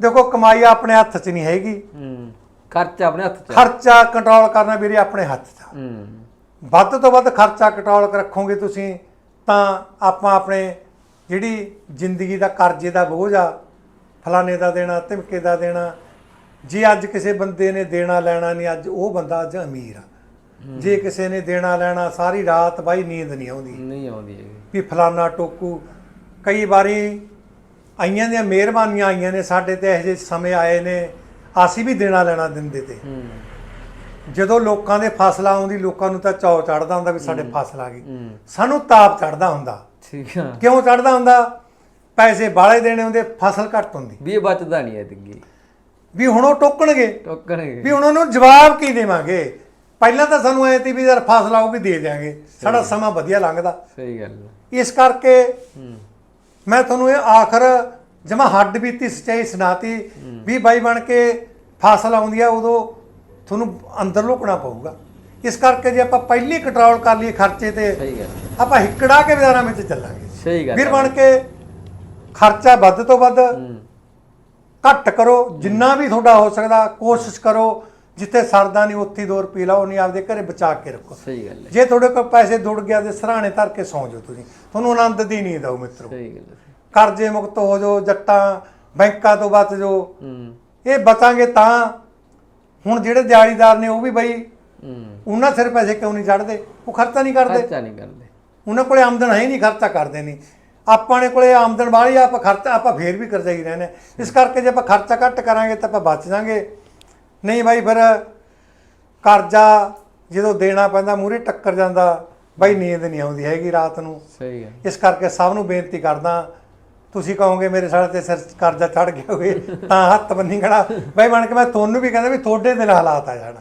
ਦੇਖੋ ਕਮਾਈ ਆਪਣੇ ਹੱਥ 'ਚ ਨਹੀਂ ਹੈਗੀ। ਹੂੰ ਖਰਚਾ ਆਪਣੇ ਹੱਥ 'ਚ। ਖਰਚਾ ਕੰਟਰੋਲ ਕਰਨਾ ਵੀਰੇ ਆਪਣੇ ਹੱਥ 'ਚ ਆ। ਹੂੰ। ਵੱਧ ਤੋਂ ਵੱਧ ਖਰਚਾ ਕੰਟਰੋਲ ਰੱਖੋਗੇ ਤੁਸੀਂ ਤਾਂ ਆਪਾਂ ਆਪਣੇ ਜਿਹੜੀ ਜ਼ਿੰਦਗੀ ਦਾ ਕਰਜ਼ੇ ਦਾ ਬੋਝ ਆ ਫਲਾਣੇ ਦਾ ਦੇਣਾ ਧਮਕੇ ਦਾ ਦੇਣਾ ਜੇ ਅੱਜ ਕਿਸੇ ਬੰਦੇ ਨੇ ਦੇਣਾ ਲੈਣਾ ਨਹੀਂ ਅੱਜ ਉਹ ਬੰਦਾ ਅੱਜ ਅਮੀਰ ਆ। ਜੇ ਕਿਸੇ ਨੇ ਦੇਣਾ ਲੈਣਾ ਸਾਰੀ ਰਾਤ ਬਾਈ ਨੀਂਦ ਨਹੀਂ ਆਉਂਦੀ। ਨਹੀਂ ਆਉਂਦੀ ਹੈਗੀ। ਵੀ ਫਲਾਨਾ ਟੋਕੂ ਕਈ ਵਾਰੀ ਆਈਆਂ ਦੀਆਂ ਮਿਹਰਬਾਨੀਆਂ ਆਈਆਂ ਨੇ ਸਾਡੇ ਤੇ ਇਹੋ ਜਿਹੇ ਸਮੇਂ ਆਏ ਨੇ ਅਸੀਂ ਵੀ ਦੇਣਾ ਲੈਣਾ ਦਿੰਦੇ ਤੇ। ਜਦੋਂ ਲੋਕਾਂ ਦੇ ਫਸਲ ਆਉਂਦੀ ਲੋਕਾਂ ਨੂੰ ਤਾਂ ਚੌ ਚੜਦਾ ਹੁੰਦਾ ਵੀ ਸਾਡੇ ਫਸਲ ਆ ਗਈ। ਸਾਨੂੰ ਤਾਪ ਚੜਦਾ ਹੁੰਦਾ। ਠੀਕ ਆ। ਕਿਉਂ ਚੜਦਾ ਹੁੰਦਾ? ਪੈਸੇ ਬਾਲੇ ਦੇਣੇ ਹੁੰਦੇ ਫਸਲ ਘੱਟ ਹੁੰਦੀ। ਵੀ ਇਹ ਬਚਦਾ ਨਹੀਂ ਐ ਤਿੱਗੀ ਵੀ ਹੁਣ ਉਹ ਟੋਕਣਗੇ। ਟੋਕਣਗੇ। ਵੀ ਉਹਨਾਂ ਨੂੰ ਜਵਾਬ ਕੀ ਦੇਵਾਂਗੇ? ਪਹਿਲਾਂ ਤਾਂ ਸਾਨੂੰ ਐ ਤੀ ਵੀ ਯਾਰ ਫਸਲ ਆਊਗੀ ਦੇ ਦਿਆਂਗੇ। ਸਾਡਾ ਸਮਾਂ ਵਧੀਆ ਲੰਘਦਾ। ਸਹੀ ਗੱਲ। ਇਸ ਕਰਕੇ ਹੂੰ। ਮੈਂ ਤੁਹਾਨੂੰ ਇਹ ਆਖਰ ਜਮਾ ਹੱਡ ਬੀਤੀ ਸੱਚਾਈ ਸੁਣਾਤੀ ਵੀ ਬਾਈ ਬਣ ਕੇ ਫਸਲ ਆਉਂਦੀ ਆ ਉਦੋਂ ਤੁਹਾਨੂੰ ਅੰਦਰ ਲੁਕਣਾ ਪਊਗਾ ਇਸ ਕਰਕੇ ਜੇ ਆਪਾਂ ਪਹਿਲੀ ਕੰਟਰੋਲ ਕਰ ਲਈਏ ਖਰਚੇ ਤੇ ਸਹੀ ਗੱਲ ਆ। ਆਪਾਂ ਹਿੱਕੜਾ ਕੇ ਬਾਜ਼ਾਰਾਂ ਵਿੱਚ ਚੱਲਾਂਗੇ ਸਹੀ ਗੱਲ ਵੀਰ। ਬਣ ਕੇ ਖਰਚਾ ਵੱਧ ਤੋਂ ਵੱਧ ਹੂੰ ਘੱਟ ਕਰੋ ਜਿੰਨਾ ਵੀ ਤੁਹਾਡਾ ਹੋ ਸਕਦਾ ਕੋਸ਼ਿਸ਼ ਕਰੋ ਜਿੱਥੇ ਸਰਦਾ ਨਹੀਂ ਉੱਥੇ 2 ਰੁਪਏ ਲਾਓ ਨਹੀਂ ਆਪਦੇ ਘਰੇ ਬਚਾ ਕੇ ਰੱਖੋ। ਸਹੀ ਗੱਲ ਹੈ। ਜੇ ਤੁਹਾਡੇ ਕੋਲ ਪੈਸੇ ਦੁੜ ਗਿਆ ਤੇ ਸਰਾਣੇ ਧਰ ਕੇ ਸੌਂ ਜਾਓ ਤੁਸੀਂ। ਤੁਹਾਨੂੰ ਆਨੰਦ ਦੀ ਨੀਂਦ ਆਊ ਮਿੱਤਰੋ। ਸਹੀ ਗੱਲ ਹੈ। ਕਰਜ਼ੇ ਮੁਕਤ ਹੋ ਜਾਓ ਜੱਟਾਂ ਬੈਂਕਾਂ ਤੋਂ ਬਚ ਜਾਓ। ਇਹ ਬਚਾਂਗੇ ਤਾਂ ਹੁਣ ਜਿਹੜੇ ਦਿਹਾੜੀਦਾਰ ਨੇ ਉਹ ਵੀ ਬਈ ਉਹਨਾਂ ਸਿਰ ਪੈਸੇ ਕਿਉਂ ਨਹੀਂ ਚੜਦੇ ਉਹ ਖਰਚਾ ਨਹੀਂ ਕਰਦੇ। ਖਰਚਾ ਨਹੀਂ ਕਰਦੇ। ਉਹਨਾਂ ਕੋਲੇ ਆਮਦਨ ਹੈ ਨਹੀਂ ਖਰਚਾ ਕਰਦੇ ਨਹੀਂ। ਆਪਾਂ ਨੇ ਕੋਲੇ ਆਮਦਨ ਵਾਲੀ ਆਪਾਂ ਖਰਚਾ ਆਪਾਂ ਫੇਰ ਵੀ ਕਰਜ਼ਾ ਹੀ ਰਹਿੰਦੇ। ਇਸ ਕਰਕੇ ਜੇ ਆਪਾਂ ਖਰਚਾ ਘੱਟ ਕਰਾਂਗੇ ਤਾਂ ਆਪਾਂ ਬਚ ਜਾਾਂਗੇ। ਨਹੀਂ ਬਾਈ ਫਿਰ ਕਰਜ਼ਾ ਜਦੋਂ ਦੇਣਾ ਪੈਂਦਾ ਮੂਰੇ ਟੱਕਰ ਜਾਂਦਾ ਬਾਈ ਨੀਂਦ ਨਹੀਂ ਆਉਂਦੀ ਹੈਗੀ ਰਾਤ ਨੂੰ। ਸਹੀ ਗੱਲ। ਇਸ ਕਰਕੇ ਸਭ ਨੂੰ ਬੇਨਤੀ ਕਰਦਾ ਤੁਸੀਂ ਕਹੋਗੇ ਮੇਰੇ ਸਾਲੇ ਤੇ ਸਿਰ ਕਰਜ਼ਾ ਚੜ ਗਿਆ ਹੋਵੇ ਤਾਂ ਹੱਥ ਬੰਨੀ ਖੜਾ। ਬਾਈ ਬਣ ਕੇ ਮੈਂ ਤੁਹਾਨੂੰ ਵੀ ਕਹਿੰਦਾ ਵੀ ਤੁਹਾਡੇ ਦਿਨ ਹਾਲਾਤ ਆ ਜਾਣਾ।